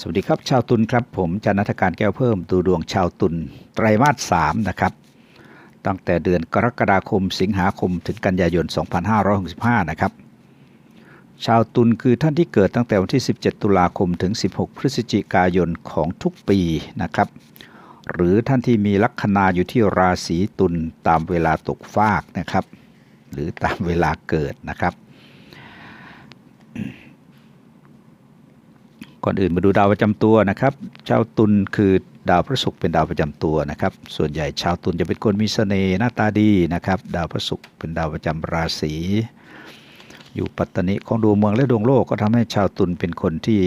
สวัสดีครับชาวตุลครับผมจันนัฐการแก้วเพิ่มดูดวงชาวตุลไตรมาสสามนะครับ ตั้งแต่เดือนกรกฎาคม สิงหาคมถึงกันยายน 2565 นะครับ ชาวตุลคือท่านที่เกิดตั้งแต่วันที่ 17 ตุลาคมถึง 16 พฤศจิกายนของทุกปีนะครับ หรือท่านที่มีลัคนาอยู่ที่ราศีตุลตามเวลาตกฟากนะครับ หรือตามเวลาเกิดนะครับ ก่อนอื่นมาดูดาวประจำตัวนะครับ ชาวตุลคือดาวพระศุกร์เป็นดาวประจำตัวนะครับ ส่วนใหญ่ชาวตุลจะเป็นคนมีเสน่ห์หน้าตาดีนะครับ ดาวพระศุกร์เป็นดาวประจำราศีอยู่ปัตตนิของดวงเมืองและดวงโลกก็ทำให้ชาวตุลเป็นคนที่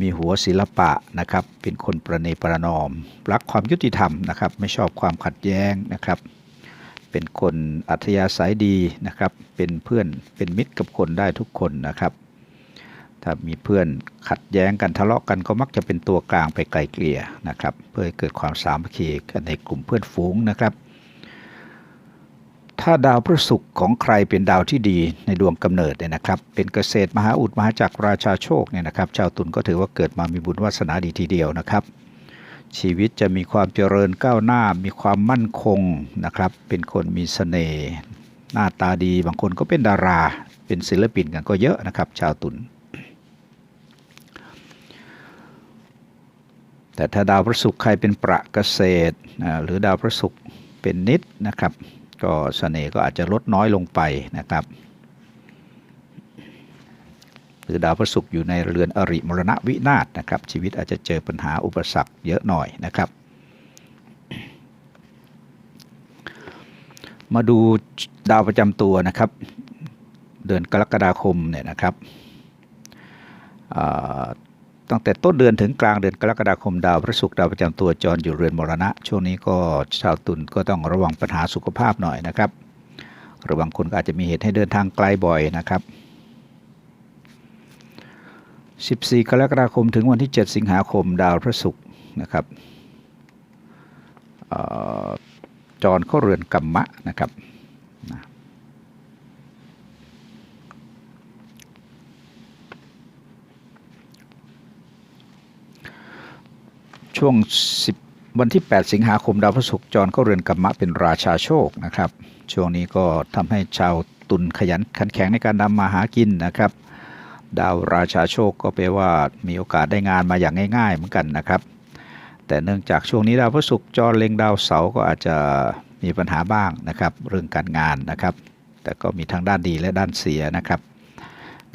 มีหัวศิลปะนะครับ เป็นคนประเนประนอม รักความยุติธรรมนะครับ ไม่ชอบความขัดแย้งนะครับ เป็นคนอัธยาศัยดีนะครับ เป็นเพื่อนเป็นมิตรกับคนได้ทุกคนนะครับ ถ้ามีเพื่อนขัดแย้งกันทะเลาะกันก็มักจะเป็นตัวกลางไปไกลเกลี่ยนะครับ เพื่อให้เกิดความสามัคคีกันในกลุ่มเพื่อนฝูงนะครับ ถ้าดาวพฤศุกร์ของใครเป็นดาวที่ดีในดวงกำเนิดเนี่ยนะครับ เป็นเกษตรมหาอุดมหาจักรราชาโชคเนี่ยนะครับ ชาวตุลก็ถือว่าเกิดมามีบุญวาสนาดีทีเดียวนะครับ ชีวิตจะมีความเจริญก้าวหน้ามีความมั่นคงนะครับ เป็นคนมีเสน่ห์หน้าตาดีบางคนก็เป็นดารา เป็นศิลปินกันก็เยอะนะครับ ชาวตุล แต่ถ้าดาวพระศุกร์ใครเป็นประเกษตรหรือดาวพระศุกร์เป็นนิดนะครับ ก็เสน่ห์ก็อาจจะลดน้อยลงไปนะครับหรือดาวพระศุกร์อยู่ในเรือนอริมรณวินาศนะครับ ชีวิตอาจจะเจอปัญหาอุปสรรคเยอะหน่อยนะครับ มาดูดาวประจำตัวนะครับ เดือนกรกฎาคมเนี่ยนะครับ ตั้งแต่ต้นเดือนถึงกลางเดือนกรกฎาคมดาวพระศุกร์ดาวประจำตัวจรอยู่เรือนมรณะ ช่วงนี้ก็ชาวตุลก็ต้องระวังปัญหาสุขภาพหน่อยนะครับ หรือบางคนก็อาจจะมีเหตุให้เดินทางไกลบ่อยนะครับ 14 กรกฎาคมถึงวันที่ 7 สิงหาคมดาวพระศุกร์นะครับออจรเข้าเรือนกัมมะนะครับ ช่วง 10 วันที่ 8 สิงหาคมดาวพฤหัสจรเข้าเรือนกัมมะเป็นราชาโชคนะครับ ช่วงนี้ก็ทำให้ชาวตุลขยันขันแข็งในการทำมาหากินนะครับ ดาวราชาโชคก็แปลว่ามีโอกาสได้งานมาอย่างง่ายๆเหมือนกันนะครับ แต่เนื่องจากช่วงนี้ดาวพฤหัสจรเล็งดาวเสาร์ก็อาจจะมีปัญหาบ้างนะครับเรื่องการงานนะครับ แต่ก็มีทั้งด้านดีและด้านเสียนะครับ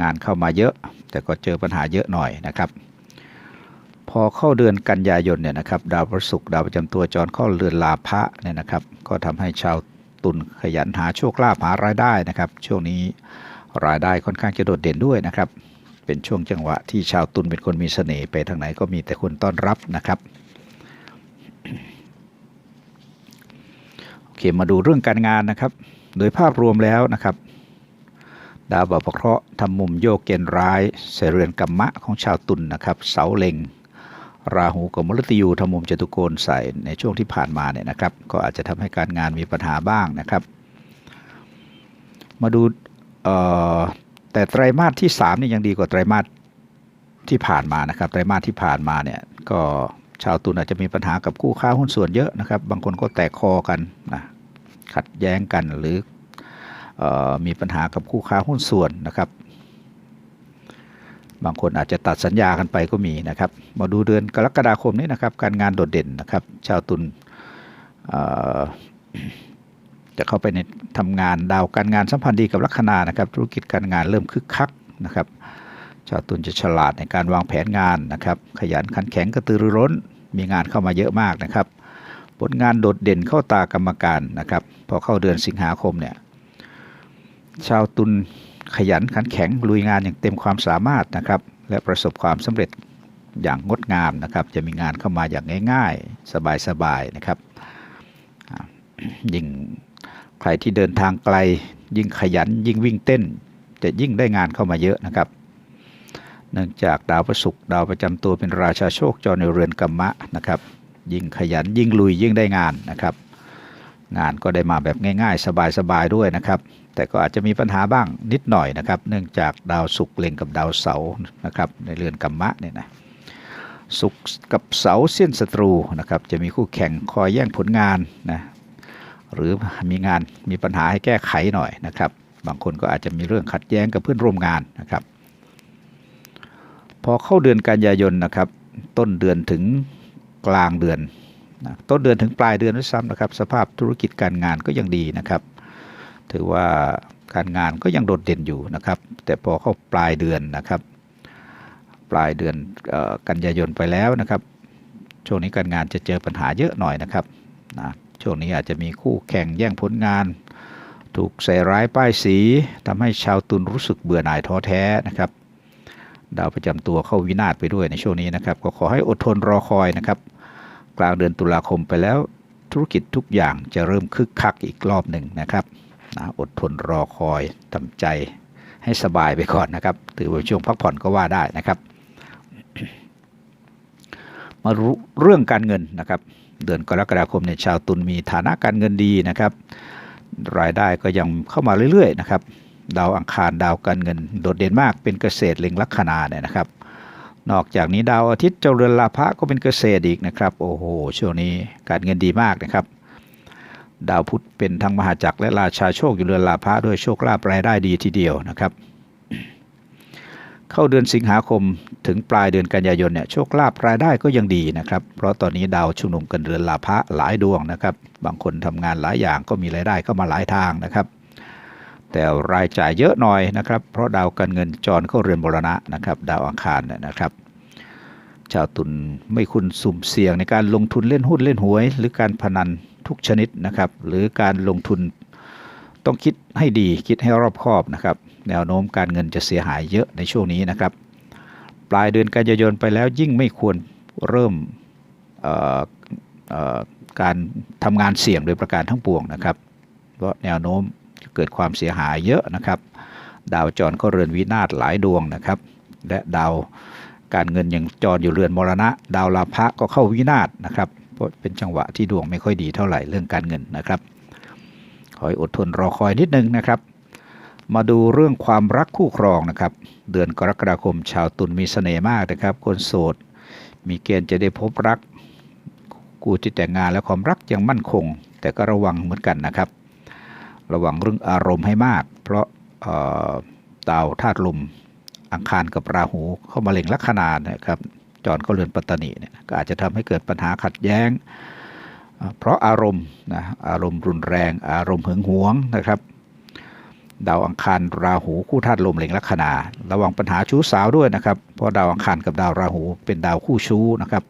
งานเข้ามาเยอะแต่ก็เจอปัญหาเยอะหน่อยนะครับ พอเข้าเดือนกันยายนเนี่ยนะครับดาวพฤหัสดาวประจำตัวจรเข้าเรือนลาภะเนี่ยนะครับ ก็ทำให้ชาวตุลขยันหาโชคลาภหารายได้นะครับ ช่วงนี้รายได้ค่อนข้างจะโดดเด่นด้วยนะครับ เป็นช่วงจังหวะที่ชาวตุลเป็นคนมีเสน่ห์ไปทางไหนก็มีแต่คนต้อนรับนะครับโอเคมาดูเรื่องการงานนะครับ โดยภาพรวมแล้วนะครับ ดาวบพเคราะห์ทำมุมโยกเกณฑ์ร้ายใส่เรือนกัมมะของชาวตุลนะครับ เสาเล็ง ราหูกับมฤตยูทำมุมจตุโกณใส่ในช่วงที่ผ่านมาเนี่ยนะครับ ก็อาจจะทำให้การงานมีปัญหาบ้างนะครับ มาดูเอ่อแต่ไตรมาสที่3นี่ยังดีกว่าไตรมาสที่ผ่านมานะครับไตรมาสที่ผ่านมาเนี่ยก็ชาวตุลอาจจะมีปัญหากับคู่ค้าหุ้นส่วนเยอะนะครับ บางคนก็แตกคอกันนะขัดแย้งกันหรือเออมีปัญหากับคู่ค้าหุ้นส่วนนะครับ บางคนอาจจะตัดสัญญากันไปก็มีนะครับ มาดูเดือนกรกฎาคมนี้นะครับ การงานโดดเด่นนะครับ ชาวตุลจะเข้าไปในทำงานดาวการงานสัมพันธ์ดีกับลัคนานะครับ ธุรกิจการงานเริ่มคึกคักนะครับ ชาวตุลจะฉลาดในการวางแผนงานนะครับ ขยันขันแข็งกระตือรือร้น มีงานเข้ามาเยอะมากนะครับ ผลงานโดดเด่นเข้าตากรรมการนะครับ พอเข้าเดือนสิงหาคมเนี่ย ชาวตุล ขยันขันแข็งลุยงานอย่างเต็มความสามารถนะครับ และประสบความสำเร็จอย่างงดงามนะครับ จะมีงานเข้ามาอย่างง่าย ๆ สบายๆนะครับยิ่งใครที่เดินทางไกล ยิ่งขยันยิ่งวิ่งเต้น จะยิ่งได้งานเข้ามาเยอะนะครับ เนื่องจากดาวพระศุกร์ดาวประจำตัวเป็นราชาโชคจรในเรือนกัมมะนะครับ ยิ่งขยันยิ่งลุยยิ่งได้งานนะครับ งานก็ได้มาแบบง่าย ๆ สบายๆด้วยนะครับ แต่ก็อาจจะมีปัญหาบ้างนิดหน่อยนะครับ เนื่องจากดาวศุกร์เล็งกับดาวเสาร์นะครับในเรือนกัมมะเนี่ยนะศุกร์กับเสาร์เส้นศัตรูนะครับจะมีคู่แข่งคอยแย่งผลงานนะหรือมีงานมีปัญหาให้แก้ไขหน่อยนะครับ บางคนก็อาจจะมีเรื่องขัดแย้งกับเพื่อนร่วมงานนะครับ พอเข้าเดือนกันยายนนะครับ ต้นเดือนถึงกลางเดือนนะต้นเดือนถึงปลายเดือนด้วยซ้ำนะครับ สภาพธุรกิจการงานก็ยังดีนะครับ ถือว่าการงานก็ยังโดดเด่นอยู่นะครับ แต่พอเข้าปลายเดือนนะครับ ปลายเดือนออกันยายนไปแล้วนะครับ ช่วงนี้การงานจะเจอปัญหาเยอะหน่อยนะครับนะช่วงนี้อาจจะมีคู่แข่งแย่งผลงาน ถูกใส่ร้ายป้ายสีทำให้ชาวตุลรู้สึกเบื่อหน่ายท้อแท้นะครับดาวประจำตัวเข้าวินาศไปด้วยในช่วงนี้นะครับ ก็ขอให้อดทนรอคอยนะครับ กลางเดือนตุลาคมไปแล้วธุรกิจทุกอย่างจะเริ่มคึกคักอีกรอบหนึ่งนะครับ นะอดทนรอคอยทำใจให้สบายไปก่อนนะครับ ถือว่าช่วงพักผ่อนก็ว่าได้นะครับ มารู้เรื่องการเงินนะครับ เดือนกรกฎาคมในยชาวตุลมีฐานะการเงินดีนะครับ รายได้ก็ยังเข้ามาเรื่อยๆนะครับ ดาวอังคารดาวการเงิน โดดเด่นมากเป็นเกษตรเล็งลัคนาเนี่ยนะครับ นอกจากนี้ดาวอาทิตย์เจ้าเรือนลาภะก็เป็นเกษตรอีกนะครับ โอ้โหช่วงนี้การเงินดีมากนะครับ ดาวพุธเป็นทั้งมหาจักรและราชาโชคอยู่เรือนลาภะด้วยโชคลาภรายได้ดีทีเดียวนะครับ เข้าเดือนสิงหาคมถึงปลายเดือนกันยายนเนี่ยโชคลาภรายได้ก็ยังดีนะครับ เพราะตอนนี้ดาวชุมนุมกันเรือนลาภะหลายดวงนะครับ บางคนทำงานหลายอย่างก็มีรายได้เข้ามาหลายทางนะครับ แต่รายจ่ายเยอะหน่อยนะครับ เพราะดาวการเงินจรเข้าเรือนบรณะนะครับ ดาวอังคารนะครับชาวตุลไม่คุณสุ่มเสี่ยงในการลงทุนเล่นหุ้นเล่นหวย หรือการพนัน ทุกชนิดนะครับ หรือการลงทุนต้องคิดให้ดีคิดให้รอบคอบนะครับ แนวโน้มการเงินจะเสียหายเยอะในช่วงนี้นะครับ ปลายเดือนกันยายนไปแล้วยิ่งไม่ควรเริ่มการทำงานเสี่ยงโดยประการทั้งปวงนะครับ เพราะแนวโน้มจะเกิดความเสียหายเยอะนะครับ ดาวจรก็เรือนวินาศหลายดวงนะครับ และดาวการเงินยังจรอยู่เรือนมรณะ ดาวลาภะก็เข้าวินาศนะครับ เพราะเป็นจังหวะที่ดวงไม่ค่อยดีเท่าไหร่เรื่องการเงินนะครับ ขอให้อดทนรอคอยนิดนึงนะครับ มาดูเรื่องความรักคู่ครองนะครับ เดือนกรกฎาคมชาวตุลมีเสน่ห์มากนะครับ คนโสด มีเกณฑ์จะได้พบรักกูที่แต่งงานและความรักยังมั่นคง แต่ก็ระวังเหมือนกันนะครับ ระวังเรื่องอารมณ์ให้มาก เพราะเอ่อดาวธาตุลมอังคารกับราหูเข้ามาเล็งลัคนานะครับ จรเข้าเรือนปัตตานีเนี่ยก็อาจจะทำให้เกิดปัญหาขัดแย้งเอ่อเพราะอารมณ์นะอารมณ์รุนแรง อารมณ์หึงหวงนะครับดาวอังคารราหูคู่ธาตุลมเล็งลัคนาระวังปัญหาชู้สาวด้วยนะครับ เพราะดาวอังคารกับดาวราหูเป็นดาวคู่ชู้นะครับ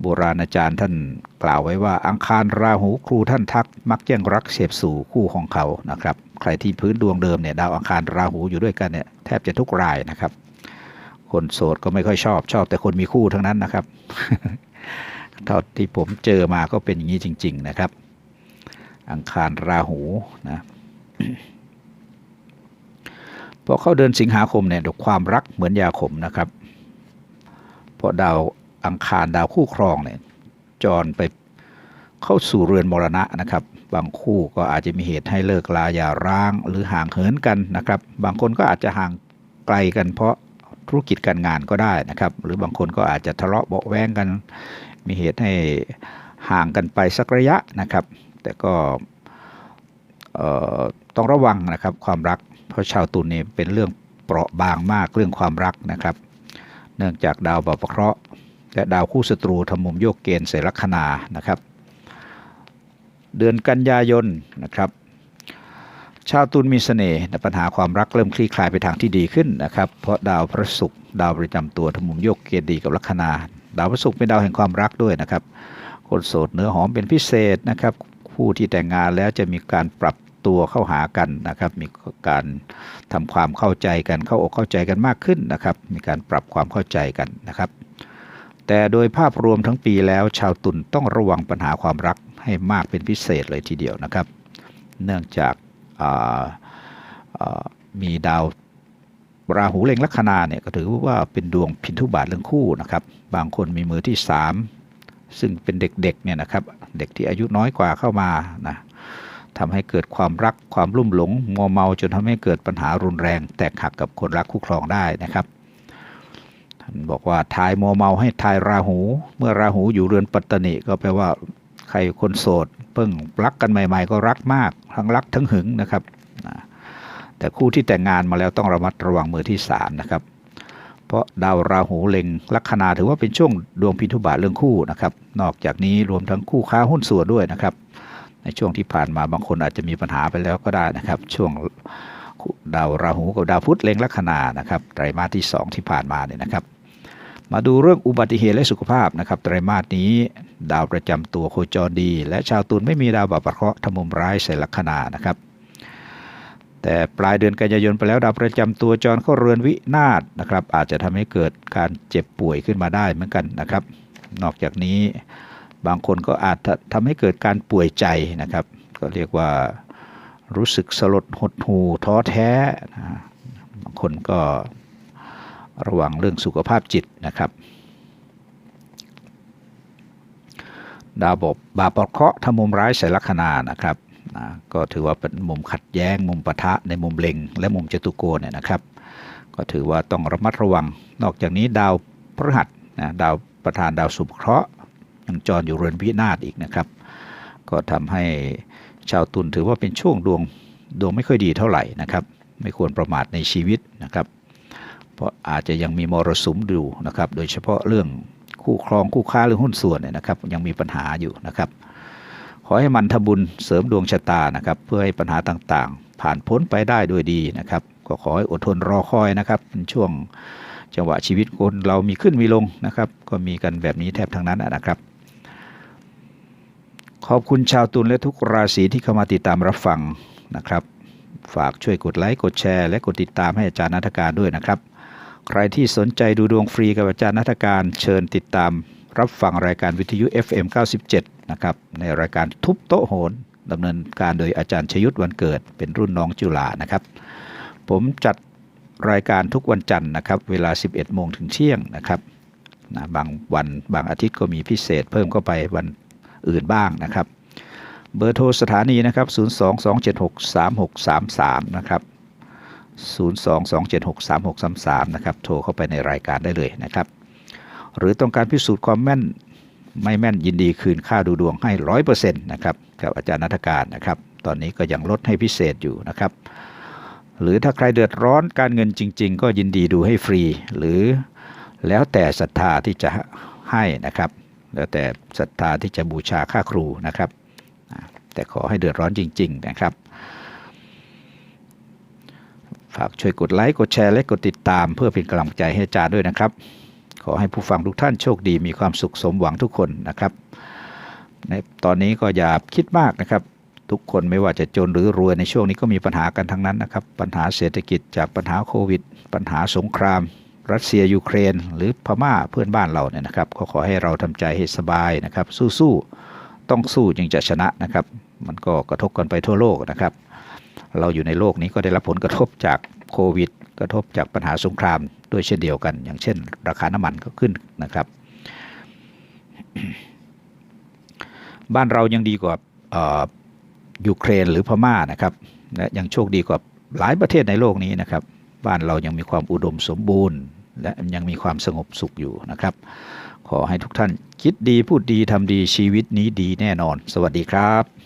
โบราณอาจารย์ท่านกล่าวไว้ว่าอังคารราหูครูท่านทัก มักแย่งรักเสพสู่คู่ของเขานะครับ ใครที่พื้นดวงเดิมเนี่ยดาวอังคารราหูอยู่ด้วยกันเนี่ยแทบจะทุกรายนะครับ คนโสดก็ไม่ค่อยชอบชอบ แต่คนมีคู่ทั้งนั้นนะครับ เท่าที่ผมเจอมาก็เป็นอย่างนี้จริง ๆ นะครับ อังคารราหูนะพอเข้าเดือนสิงหาคมเนี่ยความรักเหมือนยาขมนะครับเพราะดาวอังคารดาวคู่ครองเนี่ยจรไปเข้าสู่เรือนมรณะนะครับ บางคู่ก็อาจจะมีเหตุให้เลิกลาอย่าร้าง หรือห่างเหินกันนะครับ บางคนก็อาจจะห่างไกลกันเพราะ ธุรกิจการงานก็ได้นะครับ หรือบางคนก็อาจจะทะเลาะเบาแวงกัน มีเหตุให้ห่างกันไปสักระยะนะครับ แต่ก็ต้องระวังนะครับความรัก เพราะชาวตุลนี่เป็นเรื่องเปราะบางมากเรื่องความรักนะครับ เนื่องจากดาวบาปเคราะห์และดาวคู่ศัตรูทำมุมโยกเกณฑ์ใส่ลัคนานะครับ เดือนกันยายนนะครับ ชาวตุลมีเสน่ห์ปัญหาความรักเริ่มคลี่คลายไปทางที่ดีขึ้นนะครับ เพราะดาวพระศุกร์ดาวประจำตัวทมุมโยกเกณฑ์ดีกับลัคนา ดาวพระศุกร์เป็นดาวแห่งความรักด้วยนะครับ คนโสดเนื้อหอมเป็นพิเศษนะครับ ผู้ที่แต่งงานแล้วจะมีการปรับตัวเข้าหากันนะครับ มีการทำความเข้าใจกันเข้าอกเข้าใจกันมากขึ้นนะครับ มีการปรับความเข้าใจกันนะครับ แต่โดยภาพรวมทั้งปีแล้วชาวตุลต้องระวังปัญหาความรักให้มากเป็นพิเศษเลยทีเดียวนะครับ เนื่องจาก มีดาวราหูเล็งลัคนาเนี่ยก็ถือว่าเป็นดวงพินทุบาทเรื่องคู่นะครับ บางคนมีมือที่สามซึ่งเป็นเด็กๆเนี่ยนะครับ เด็กที่อายุน้อยกว่าเข้ามานะทำให้เกิดความรักความลุ่มหลงมัวเมาจนทำให้เกิดปัญหารุนแรง แตกหักกับคนรักคู่ครองได้นะครับท่านบอกว่าทายมัวเมาให้ทายราหู เมื่อราหูอยู่เรือนปัตตนิก็แปลว่าใครคนโสด เพิ่งรักกันใหม่ ๆ ก็รักมาก ทั้งรักทั้งหึงนะครับแต่คู่ที่แต่งงานมาแล้วต้องระมัดระวังมือที่สามนะครับ เพราะดาวราหูเล็งลัคนาถือว่าเป็นช่วงดวงพิทุบาทเรื่องคู่นะครับ นอกจากนี้รวมทั้งคู่ค้าหุ้นส่วนด้วยนะครับ ในช่วงที่ผ่านมาบางคนอาจจะมีปัญหาไปแล้วก็ได้นะครับ ช่วงดาวราหูกับดาวพุธเล็งลัคนานะครับไตรมาสที่ 2 ที่ผ่านมาเนี่ยนะครับ มาดูเรื่องอุบัติเหตุและสุขภาพนะครับไตรมาสนี้ ดาวประจำตัวโคจรดี และชาวตุลไม่มีดาวบาปะเคราะห์ทำมุมร้ายใส่ลัคนานะครับแต่ปลายเดือนกันยายนไปแล้วดาวประจำตัวจรเข้าเรือนวินาศนะครับ อาจจะทำให้เกิดการเจ็บป่วยขึ้นมาได้เหมือนกันนะครับ นอกจากนี้บางคนก็อาจทำให้เกิดการป่วยใจนะครับ ก็เรียกว่ารู้สึกสลดหดหู่ท้อแท้นะบางคนก็ ระวังเรื่องสุขภาพจิตนะครับ ดาวบบบาปเคราะห์ทำมุมร้ายใส่ลัคนานะครับนะก็ถือว่าเป็นมุมขัดแย้ง มุมปะทะในมุมเล็ง และมุมจตุโกณเนี่ยนะครับ ก็ถือว่าต้องระมัดระวัง นอกจากนี้ดาวพฤหัสนะดาวประธานดาวสุภเคราะห์ยังจรอยู่เรือนพินาศอีกนะครับ ก็ทำให้ชาวตุลถือว่าเป็นช่วงดวงดวงไม่ค่อยดีเท่าไหร่นะครับ ไม่ควรประมาทในชีวิตนะครับ เพราะอาจจะยังมีมรสุมอยู่นะครับ โดยเฉพาะเรื่องคู่ครองคู่ค้าหรือหุ้นส่วนเนี่ยนะครับ ยังมีปัญหาอยู่นะครับ ขอให้มันทำบุญเสริมดวงชะตานะครับ เพื่อให้ปัญหาต่างๆ ผ่านพ้นไปได้ด้วยดีนะครับ ก็ขอให้อดทนรอคอยนะครับเป็นช่วงจังหวะชีวิตคนเรามีขึ้นมีลงนะครับ ก็มีกันแบบนี้แทบทั้งนั้นนะครับ ขอบคุณชาวตุลและทุกราศีที่เข้ามาติดตามรับฟังนะครับ ฝากช่วยกดไลค์กดแชร์ และกดติดตามให้อาจารย์นัฐการด้วยนะครับ ใครที่สนใจดูดวงฟรีกับอาจารย์นัฐการเชิญติดตาม รับฟังรายการวิทยุ FM 97 นะครับในรายการทุบโต๊ะโหนดำเนินการโดยอาจารย์ชยุทธวันเกิด เป็นรุ่นน้องจุฬานะครับ ผมจัดรายการทุกวันจันทร์นะครับ เวลา 11 โมงถึงเที่ยงนะครับนะบางวันบางอาทิตย์ก็มีพิเศษเพิ่มเข้าไปวันอื่นบ้างนะครับ เบอร์โทรสถานีนะครับ 022763633 นะครับ 022763633 นะครับ โทรเข้าไปในรายการได้เลยนะครับ หรือต้องการพิสูจน์ความแม่นไม่แม่นยินดีคืนค่าดูดวงให้ร้อยเปอร์เซ็นต์นะครับกับอาจารย์นัฐการนะครับ ตอนนี้ก็ยังลดให้พิเศษอยู่นะครับ หรือถ้าใครเดือดร้อนการเงินจริง ๆ ก็ยินดีดูให้ฟรี หรือแล้วแต่ศรัทธาที่จะให้นะครับ แล้วแต่ศรัทธาที่จะบูชาค่าครูนะครับ แต่ขอให้เดือดร้อนจริง ๆ นะครับ ฝากช่วยกดไลค์ กดแชร์ และกดติดตาม เพื่อเป็นกำลังใจให้อาจารย์ด้วยนะครับ ขอให้ผู้ฟังทุกท่านโชคดีมีความสุขสมหวังทุกคนนะครับ ในตอนนี้ก็อย่าคิดมากนะครับ ทุกคนไม่ว่าจะจนหรือรวยในช่วงนี้ก็มีปัญหากันทั้งนั้นนะครับ ปัญหาเศรษฐกิจจากปัญหาโควิด ปัญหาสงคราม รัสเซียยูเครน หรือพม่าเพื่อนบ้านเราเนี่ยนะครับ ก็ขอให้เราทำใจให้สบายนะครับ สู้ๆต้องสู้จึงจะชนะนะครับ มันก็กระทบกันไปทั่วโลกนะครับ เราอยู่ในโลกนี้ก็ได้รับผลกระทบจากโควิด กระทบจากปัญหาสงครามด้วยเช่นเดียวกัน อย่างเช่น ราคาน้ำมันก็ขึ้นนะครับ บ้านเรายังดีกว่ายูเครนหรือพม่านะครับและยังโชคดีกว่าหลายประเทศในโลกนี้นะครับ บ้านเรายังมีความอุดมสมบูรณ์ และยังมีความสงบสุขอยู่นะครับ ขอให้ทุกท่านคิดดีพูดดีทำดีชีวิตนี้ดีแน่นอน สวัสดีครับ